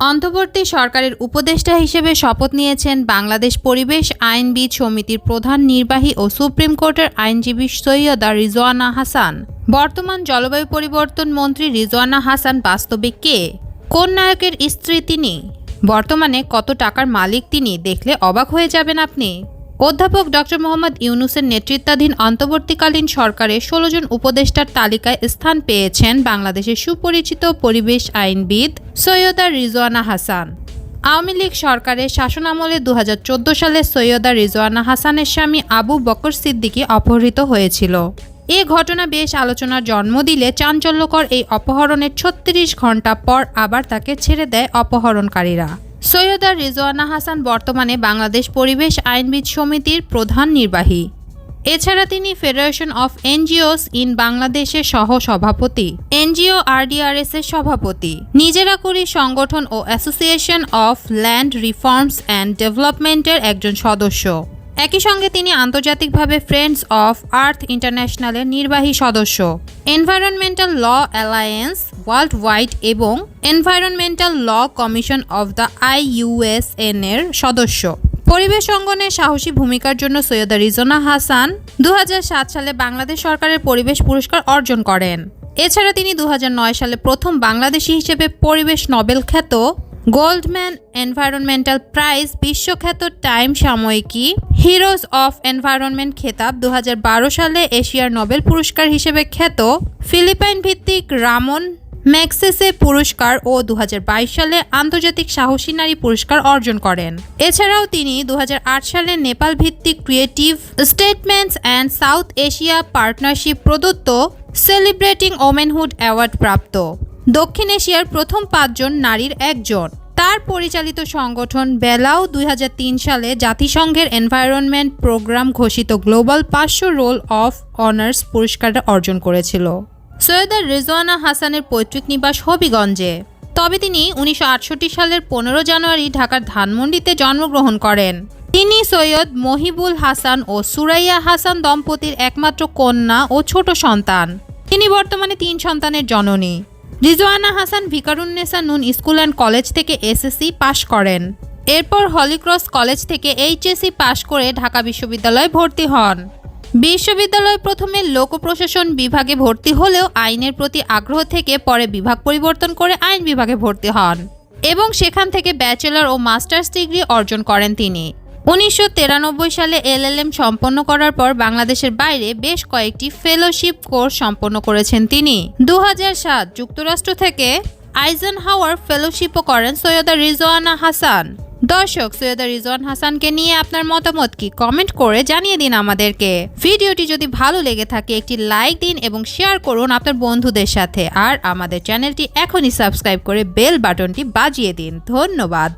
অন্তর্বর্তী সরকারের উপদেষ্টা হিসেবে শপথ নিয়েছেন বাংলাদেশ পরিবেশ আইনবিদ সমিতির প্রধান নির্বাহী ও সুপ্রিম কোর্টের আইনজীবী সৈয়দা রিজওয়ানা হাসান। বর্তমান জলবায়ু পরিবর্তন মন্ত্রী রিজওয়ানা হাসান বাস্তবে কে? কোন নায়কের স্ত্রী তিনি? বর্তমানে কত টাকার মালিক তিনি? দেখলে অবাক হয়ে যাবেন আপনি। অধ্যাপক ডক্টর মোহাম্মদ ইউনুসের নেতৃত্বাধীন অন্তর্বর্তীকালীন সরকারে ষোলো জন উপদেষ্টার তালিকায় স্থান পেয়েছেন বাংলাদেশের সুপরিচিত পরিবেশ আইনবিদ সৈয়দা রিজওয়ানা হাসান। আওয়ামী লীগ সরকারের শাসনামলে দু হাজার চোদ্দ সালে সৈয়দা রিজওয়ানা হাসানের স্বামী আবু বকর সিদ্দিকী অপহৃত হয়েছিল। এ ঘটনা বেশ আলোচনার জন্ম দিলে চাঞ্চল্যকর এই অপহরণের ছত্রিশ ঘণ্টা পর আবার তাকে ছেড়ে দেয় অপহরণকারীরা। সৈয়দা রিজওয়ানা হাসান বর্তমানে বাংলাদেশ পরিবেশ আইনবিদ সমিতির প্রধান নির্বাহী। এছাড়া তিনি ফেডারেশন অফ এনজিওস ইন বাংলাদেশের সহ সভাপতি এনজিও আরডিআরএস এর সভাপতি। নিজেরা করি সংগঠন ও association of land reforms and ডেভেলপমেন্টের একজন সদস্য। একই সঙ্গে তিনি আন্তর্জাতিকভাবে ফ্রেন্ডস অফ আর্থ ইন্টারন্যাশনালের নির্বাহী সদস্য। Environmental law alliance world wide এবং environmental law commission of the I IUCN এর সদস্য। পরিবেশ অঙ্গনে সাহসী ভূমিকার জন্য সৈয়দা রিজনা হাসান দু হাজার সাত সালে বাংলাদেশ সরকারের পরিবেশ পুরস্কার অর্জন করেন। এছাড়া তিনি দু হাজার নয় সালে প্রথম বাংলাদেশি হিসেবে পরিবেশ নোবেল খ্যাত গোল্ডম্যান এনভায়রনমেন্টাল প্রাইজ বিশ্বখ্যাত টাইম সাময়িকী হিরোজ অফ এনভায়রনমেন্ট খেতাব দু হাজার বারো সালে এশিয়ার নোবেল পুরস্কার হিসেবে খ্যাত ফিলিপাইন ভিত্তিক রামন ম্যাক্সেসে পুরস্কার ও দু হাজার বাইশ সালে আন্তর্জাতিক সাহসী নারী পুরস্কার অর্জন করেন। এছাড়াও তিনি দু হাজার আট সালে নেপাল ভিত্তিক creative statements and South Asia partnership প্রদত্ত সেলিব্রেটিং ওমেনহুড অ্যাওয়ার্ড প্রাপ্ত। দক্ষিণ এশিয়ার প্রথম পাঁচজন নারীর একজন। তার পরিচালিত সংগঠন বেলাও দুই হাজার তিন সালে জাতিসংঘের এনভায়রনমেন্ট প্রোগ্রাম ঘোষিত গ্লোবাল পাঁচশো রোল অফ অনার্স পুরস্কার অর্জন করেছিল। সৈয়দা রেজওয়ানা হাসানের পৈতৃক নিবাস হবিগঞ্জে। তবে তিনি উনিশশো আটষট্টি সালের পনেরো জানুয়ারি ঢাকার ধানমন্ডিতে জন্মগ্রহণ করেন। তিনি সৈয়দ মহিবুল হাসান ও সুরাইয়া হাসান দম্পতির একমাত্র কন্যা ও ছোট সন্তান। তিনি বর্তমানে তিন সন্তানের জননী। Rizwana Hasan Viqarunnisa Noon school and college থেকে এসএসসি পাশ করেন। এরপর হলিক্রস কলেজ থেকে এইচএসসি পাশ করে ঢাকা বিশ্ববিদ্যালয়ে ভর্তি হন। বিশ্ববিদ্যালয় প্রথমে লোক প্রশাসন বিভাগে ভর্তি হলেও আইনের প্রতি আগ্রহ থেকে পরে বিভাগ পরিবর্তন করে আইন বিভাগে ভর্তি হন এবং সেখান থেকে ব্যাচেলর ও মাস্টার্স ডিগ্রি অর্জন করেন তিনি। উনিশশো তিরানব্বই সালে এলএলএম সম্পন্ন করার পর বাংলাদেশের বাইরে বেশ কয়েকটি ফেলোশিপ কোর্স সম্পন্ন করেছেন তিনি। দু হাজার সাত যুক্তরাষ্ট্র থেকে আইজেন হাওয়ার ফেলোশিপও করেন সৈয়দা রিজওয়ানা হাসান। দর্শক, সৈয়দা রিজওয়ান হাসানকে নিয়ে আপনার মতামত কি? কমেন্ট করে জানিয়ে দিন আমাদেরকে। ভিডিওটি যদি ভালো লেগে থাকে, একটি লাইক দিন এবং শেয়ার করুন আপনার বন্ধুদের সাথে। আর আমাদের চ্যানেলটি এখনই সাবস্ক্রাইব করে বেল বাটনটি বাজিয়ে দিন। ধন্যবাদ।